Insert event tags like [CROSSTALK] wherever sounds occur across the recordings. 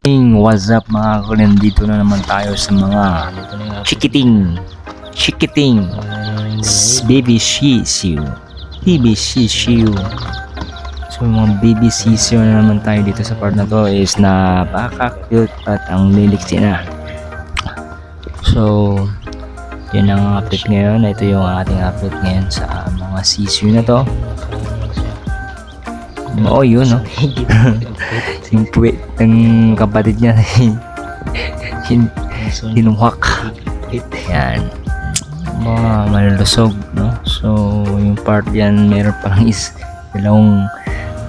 what's up mga kulen? Dito na naman tayo sa mga chikiting. Chikiting. Baby Tzu. Baby Tzu. So mga baby Tzu na naman tayo dito sa part na to is napaka-cute at ang liliksi na. So, yun ang update ngayon. Ito yung ating update ngayon sa mga Tzu na to. Oo, yun, no? [LAUGHS] yung puwet ng kapatid niya. [LAUGHS] Hin hinuhak. Yan. Mga malulusog, no? So, yung part yan, meron parang is dalawang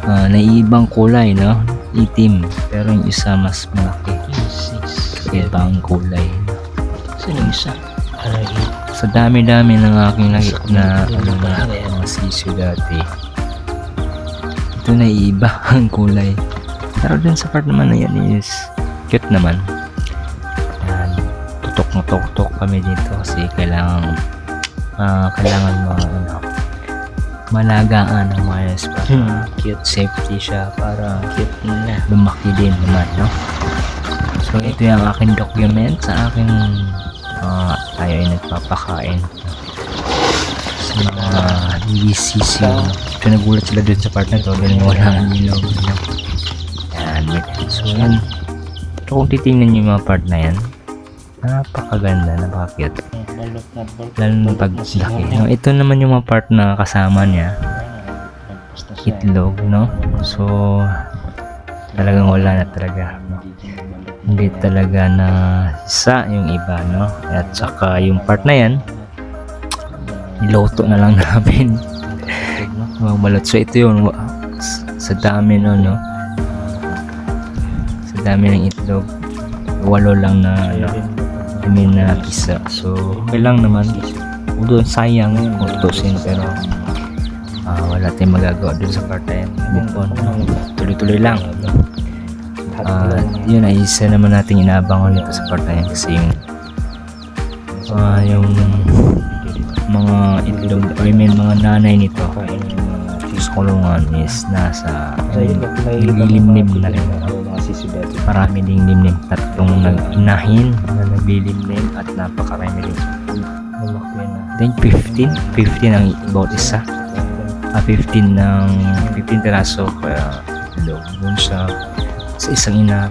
uh, naiibang kulay, no? Itim. Pero yung isa mas malaki. Ibang kulay. Sino isa? Sa dami-dami ng aking lagi na ano na mga sisyo dati. Ito na iba [LAUGHS] ang kulay. Pero dun sa part naman na yan is cute naman. Yan. Tutok na tutok kami dito kasi kailangan ah, kailangan mo ano malagaan ng maayos para Hmm. cute safety siya para Cute na. lumaki din naman, no? So, ito yung aking document sa aking ah, tayo ay nagpapakain sa mga DVCC. So, nagulat sila dun sa part na to dahil wala ang ilaw. Yan. So, yan. So, kung titingnan yung mga part na yan, napakaganda, napaka-cute. Lalo na pag laki. No, ito naman yung mga part na kasama niya. Itlog, no? So, talagang wala na talaga. No? hindi talaga na isa yung iba no at saka yung part na yan niloto na lang [LAUGHS] namin mga balot so ito yun. Sa dami no no? Sa dami ng itlog. Walo lang na ano, I mean na pisa so okay lang naman. Although sayang utusin pero ah, wala tayong magagawa dun sa part na yan. Move on. Tuloy-tuloy lang. Ah, yun ay isa naman nating inaabangan nito sa part yan kasi yung ah, yung mga itlog I mean mga nanay nito kulungan is nasa naglilimlim na rin marami ding limlim tatlong nag-inahin na naglilimlim at napakarami na. I think 15 15 ang bawat isa. Ah, 15 ng 15 piraso kaya dun sa sa isang ina.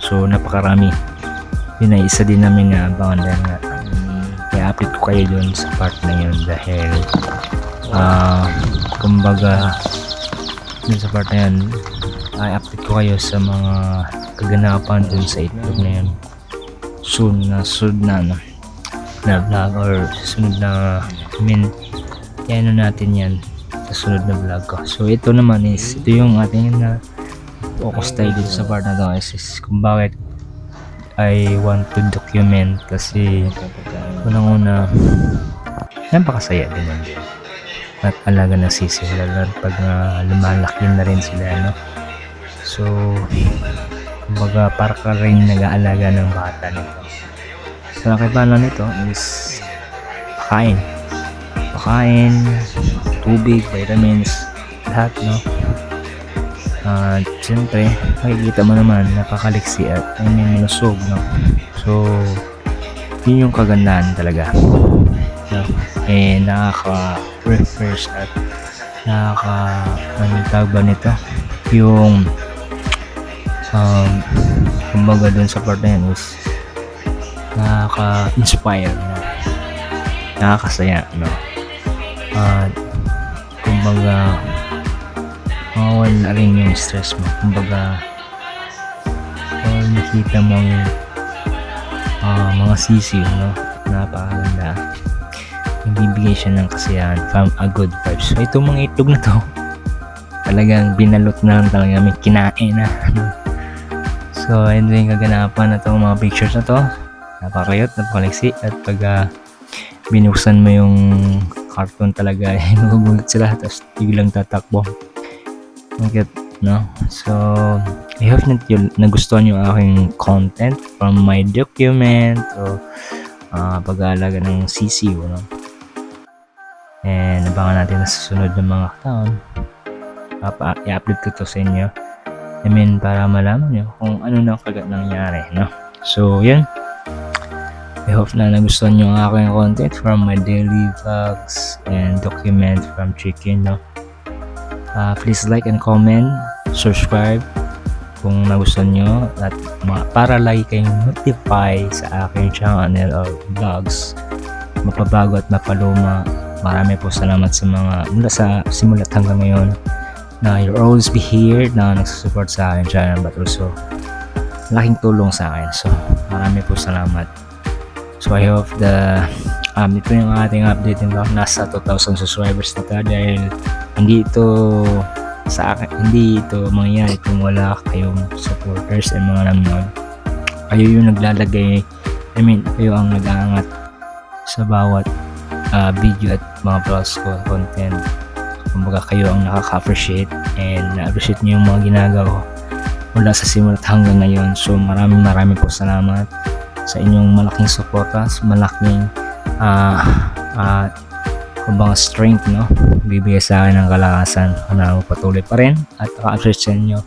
So napakarami. Yun ay isa din namin na abangan dahil nga kaya update ko kayo dun sa part na yun dahil ah kumbaga dun sa part na yun ay update ko kayo sa mga kaganapan dun sa itlog na yun soon na soon na ano na vlog or susunod na I mean yan natin yan sa sunod na vlog ko. So ito naman is ito yung ating na focus tayo dito sa part na to is, is kung bakit I want to document kasi unang una napakasaya din man din at alaga ng sisi lalo pag ah, lumalaki na rin sila no so kumbaga para ka rin nag-aalaga ng bata nito. So nakipala nito is pakain. Pakain tubig vitamins lahat no? At syempre makikita mo naman napakaliksi at I mean malusog no? So yun yung kagandahan talaga. No? eh nakaka refresh at nakaka anong tawag ba nito? Yung um kumbaga dun sa part na yan is nakaka-inspire no? nakakasaya no? At kumbaga mawawala rin yung stress mo. Kumbaga kung nakita mo yung ah, mga sisiw no? Napakaganda nagbibigay siya ng kasiyahan from a good vibes so itong mga itlog na to [LAUGHS] talagang binalot na lang talaga. May kinain na. [LAUGHS] So ayun din kaganapan na to mga pictures na to. Napakayot napakaliksi at pag ah, binuksan mo yung cartoon talaga ay [LAUGHS] magugulat sila. Tapos biglang tatakbo. Ang no? So, I hope na yun, nagustuhan yung aking content from my document o ah, pag-aalaga ng CCU, no? And abangan natin na susunod ng mga taon. I-upload ko to sa inyo. I mean, para malaman nyo kung ano na kagat nangyari, no? So, yun. I hope na nagustuhan nyo ang aking content from my daily vlogs and document from Chicken, no? Uh, please like and comment, subscribe kung nagustuhan nyo at para lagi kayong notify sa aking channel or vlogs mapabago at mapaluma marami po salamat sa mga mula sa simulat hanggang ngayon na you'll always be here na nagsusupport sa akin channel but also laking tulong sa akin. So marami po salamat. So I hope the um, ito yung ating update nito nasa 2,000 subscribers na tayo dahil hindi ito sa akin hindi ito mangyayari kung wala kayong supporters and mga nanonood. Kayo yung naglalagay I mean kayo ang nag-aangat sa bawat ah, video at mga vlogs ko content. Kumbaga kayo ang nakaka-appreciate and na-appreciate nyo yung mga ginagawa ko mula sa simulat hanggang ngayon. So maraming maraming po salamat sa inyong malaking suporta malaking ah ah kumbaga strength no? Bibigay sa akin ng kalakasan na patuloy pa rin at naka-appreciate sa inyo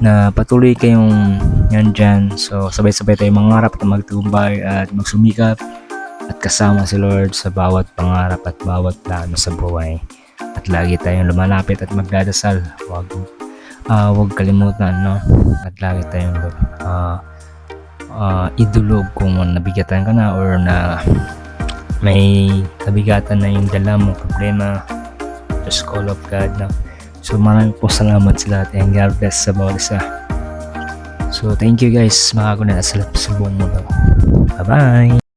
na patuloy kayong yan dyan so sabay-sabay tayong mangarap at magtumbay at magsumikap at kasama si Lord sa bawat pangarap at bawat plano sa buhay at lagi tayong lumalapit at magdadasal wag ah wag kalimutan no at lagi tayong ah ah, idulog kung nabigatan ka na or na may kabigatan na yung dala mo, problema, just call of God na. So maraming po salamat sa lahat and God bless sa bawat isa. So thank you guys, makakuna na sa buong mundo. Bye bye!